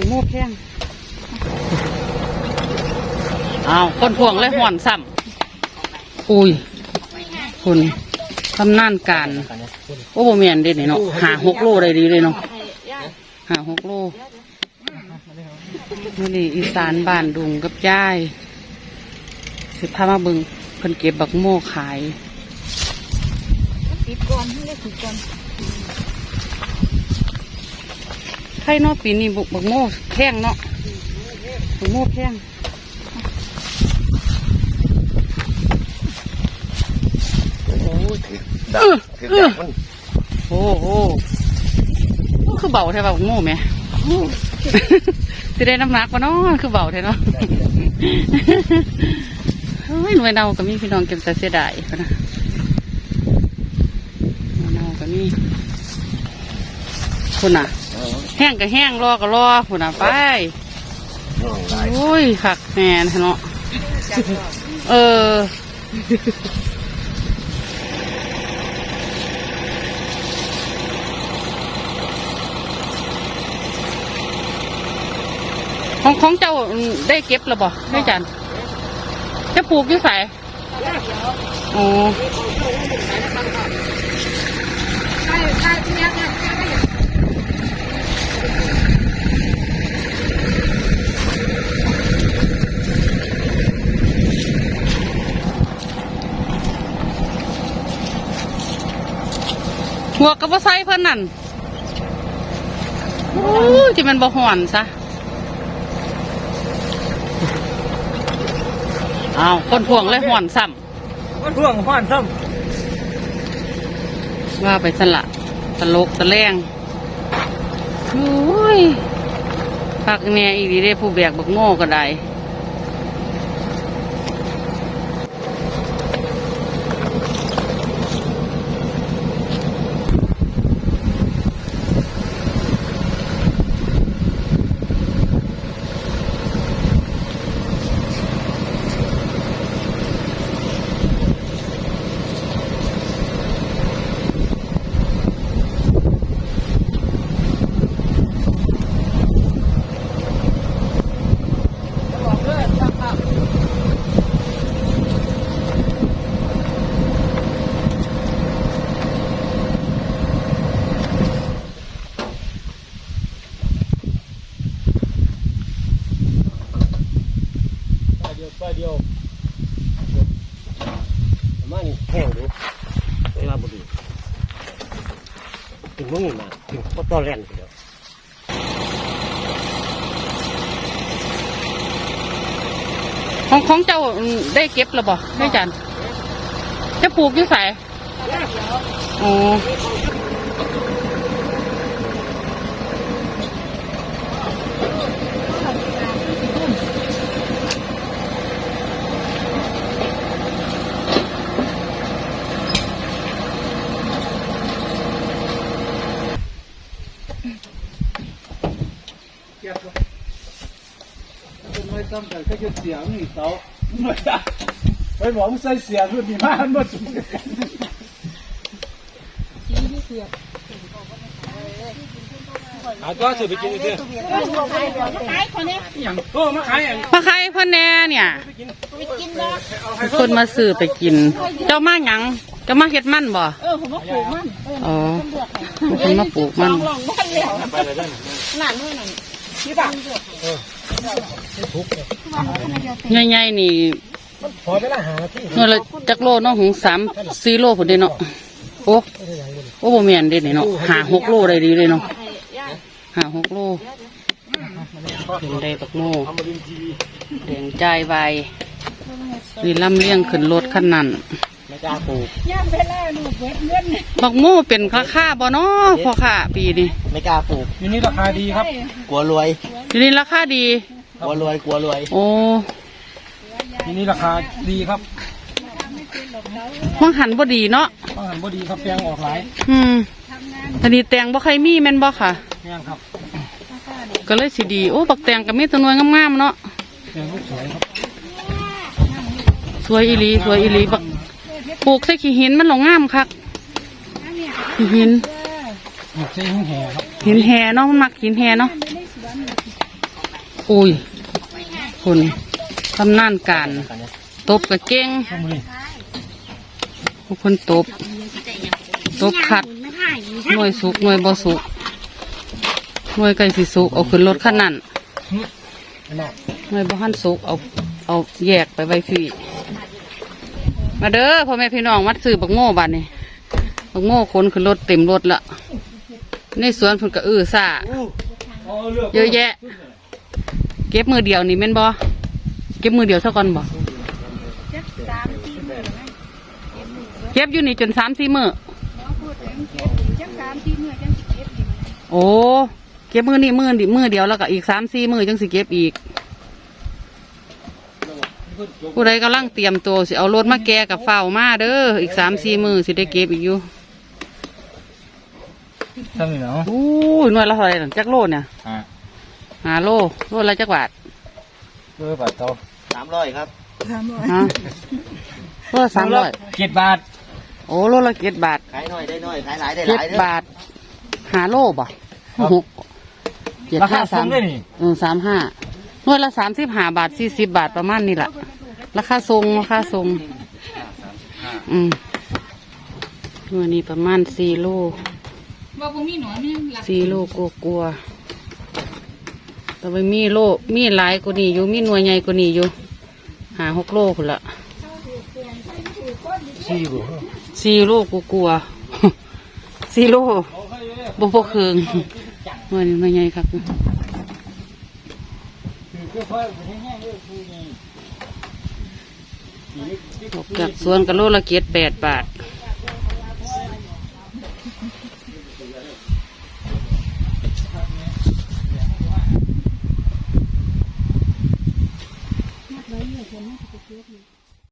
ถึงโม่แพงอ้าวคนพวงเลยห่อนซ้ำอุ้ยคุณทำนานการ โอ้โบเมียนเด็ดนี่เนาะหาหกโลได้ดีเลยเนาะหาหกโลนี่นี่อีสานบ้านดุงกับย่าย สิพามาเบิงเพิ่นเก็บบักโม่ขายปิดก่อนให้ได้ปิดก่อน ไข่เนาะปีนี้บักบักโม่แพงเนาะบักโม่แพงโอ้ยถือดักถือดักมันโอ้โหคือเบาแท้บ่าบักโม่แหม่สิได้น้ำหนักวะเนาะคือเบาแท้เนาะเฮ้ยหน่วยเนาก็มีพี่น้องเก็บแต่เสียดายพะนะหน่วยเนาก็มีคุณน่ะ แห้งก็แห้งรอก็รอคุณน่ะไปน้องหลายโอ้ยขักแมนเนาะเออของของเจ้าได้เก็บหรือบ่ได้จันจะปลูกอยี่ใส่อ๋อใช่ใช่ที่นี้ค่ะหัวกระบะไซเพิ่นนั่นโอ้ยที่มันบ่ห่อนซะอ้าวคนพวงเลยห่อนซ้มันพ่วงห้อนซ้ำว่าไปสละตลกตะแรงโอ้ยปักแม่อีดีได้ผู้แบกบักโง่ก็ได้ แห้งดูเวลาบุรีถึงมึงมาถึงก็ต้อนแล่นเดียวของของเจ้าได้เก็บหรือบ่ได้จันจะปลูกอยี่ใส่อ๋อ ไม่ต้องแต่ก็จะเสียงนี่เสาไม่ได้ไปบอกมึงใส่เสียงรุ่นนี้มาหมดอาตัวสุดไปกินเถอะขายคนนี้อย่างโอ้มาขายอย่างพระใครพ่อแน่เนี่ยไปกินเนาะคนมาซื้อไปกิน เจ้ามาหยังเจ้ามาเฮ็ดมันบ่เออผมว่าปลูกมันเอออ๋อคนมาปลูกมันลองบ้านแล้วไปเลยได้หลานเมื่อนั้น ที่บ้านใหญ่ๆนี่พอไปละหาที่เมื่อละจักโลเนาะหงสามสี่โลผุนเด้เนาะโอ้โอ้บ่แม่นเด้นี่เนาะหาหกโลได้ดีเลยเนาะหาหกโลเป็นได้ปักโม่ทำมาดินทีวีแดงใจายใบนี่ลำเลียงขึ้นรถคันนั้น ไม่กล้าปลูก ย่ามเวลาลูกเวทเงินบักโม่เป็นค่าค่าบ่เนาะพ่อค่าปีนี้ไม่กล้าปลูก ทีนี้ราคาดีครับ กลัวรวย ทีนี้ราคาดี กลัวรวย กลัวรวย โอ้ทีนี้ราคาดีครับมังหันบ่ดีเนาะต้องหันบ่ดีครับแปลงออกหลายอืมอันนี้แตงบ่ใครมีแม่นบ่ค่ะ แม่งครับก็เลยสิดี โอ้บักแตงก็มีแตัวหน่วยงามๆเนาะแปลงลูกสวยครับ สวยอีหลีสวยอีหลีบัก ปลูกใส่ขี้หินมันหลงงามคักขี้หินหมกใช้หิ้งแห่ครับหินแห่เนาะมันมักหินแห่เนาะเอุ้ยคุณทำนานการตบกับเก่งพวกคนตบ ตบขัดหน่วยสุกหน่วยบ่สุกหน่วยไก่สิสุกเอาขึ้นรถขั้นนั้นหน่วยบ่หันสุกเอาเอาแยกไปไว้พี่ มาเด้อพ่อแม่พี่น้องมัดซื้อบักโง่บานนี่บักโง่คนขึ้นรถเต็มรถละในสวนเพุ่นก็อื้อซ่าเยอะแยะ เก็บมือเดียวนี่แม่นบ่เก็บมือเดียวซะก่อนบ่เก็บอยู่นี่จนสามสี่มือพูดถึงเก็บจังสามที่เมื่อจังสิเก็บดีโอ้เก็บมือนี่มือดิมือเดียวแล้วก็อีกสามสี่มือจังสิเก็บอีก ผู้ใดกำลังเตรียมตัวสิเอารถมาแกกับเฝ้าวมาเด้ออีกสามสี่มือสิได้เก็บอีกอยู่ทำอยู่เนาะอู้ยหน่วยละเท่าไหร่หลังจักโลเนี่ยอ่าหาโลโลละจักบาทเพื่อปัดโตสามร้อยครับสามร้อยฮะโลละสามร้อยเจ็ดบาท โอ้โลละเจ็ดบาทขายน้อยได้น้อยขายหลายได้หเจ็ดลายเด้อบาทหาโลบ่หกเจ็ดราคาห้าสูสามงด้วยนี่ เออสามห้า หน่วยละสามสิบห้าบาทสี่สิบบาทประมาณนี้แหละราคาทรงราคาทรง อืมหน่วยนี้ประมาณสี่โลว่าพวกมีหนอนนี่หลักสี่โลกกลัวๆแต่ว่ามีโลมีหลายกว่านี้อยู่มีหน่วยใหญ่กว่านี้อยู่หาหกโลคุณละสี่บุสี่โลกกลัวๆสี่โลบ่พอเคืองหน่วยนี้หน่วยใหญ่ครับ ออกจากสวนกะโลละเกียดแปดบาท